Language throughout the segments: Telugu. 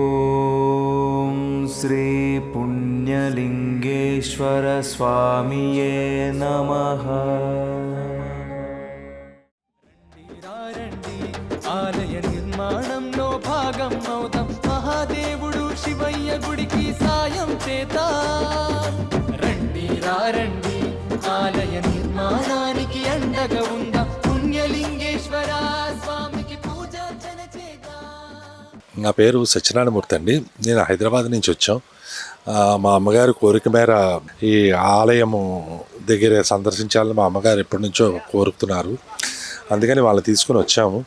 ॐ श्रीपुण्यलिङ्गेश्वरस्वामिये नमः రండి ఆలయ నిర్మాణంలో భాగం అవుతాం మహాదేవుడు శివయ్య గుడికి సాయం చేద్దాం రండి ఆలయ నిర్మాణానికి అండగా ఉందాం పుణ్యలింగేశ్వర స్వామికి పూజార్చన నా పేరు సత్యనారాయణమూర్తి అండి. నేను హైదరాబాద్ నుంచి వచ్చాం. మా అమ్మగారి కోరిక మేర ఈ ఆలయము దగ్గర సందర్శించాలని మా అమ్మగారు ఎప్పటి నుంచో కోరుతున్నారు అందుకని వాళ్ళని తీసుకుని వచ్చాము.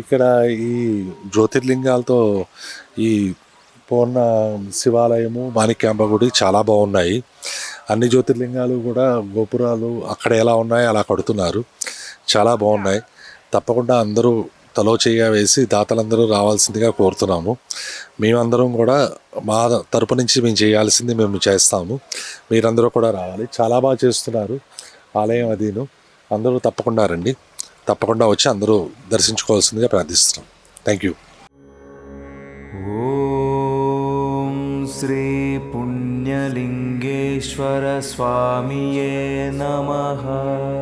ఇక్కడ ఈ జ్యోతిర్లింగాలతో ఈ పూర్ణ శివాలయము మాణిక్యాంబ గుడి చాలా బాగున్నాయి. అన్ని జ్యోతిర్లింగాలు కూడా గోపురాలు అక్కడ ఎలా ఉన్నాయో అలా కడుతున్నారు. చాలా బాగున్నాయి. తప్పకుండా అందరూ తలో చేయ వేసి దాతలందరూ రావాల్సిందిగా కోరుతున్నాము. మేమందరం కూడా మా తరపు నుంచి మేము చేయాల్సింది మేము చేస్తాము. మీరందరూ కూడా రావాలి. చాలా బాగా చేస్తున్నారు ఆలయం అదీను. అందరూ తప్పకుండా రండి. తప్పకుండా వచ్చి అందరూ దర్శించుకోవాల్సిందిగా ప్రార్థిస్తున్నాం. Thank you. ॐ लिङ्गेश्वरस्वामये नमः।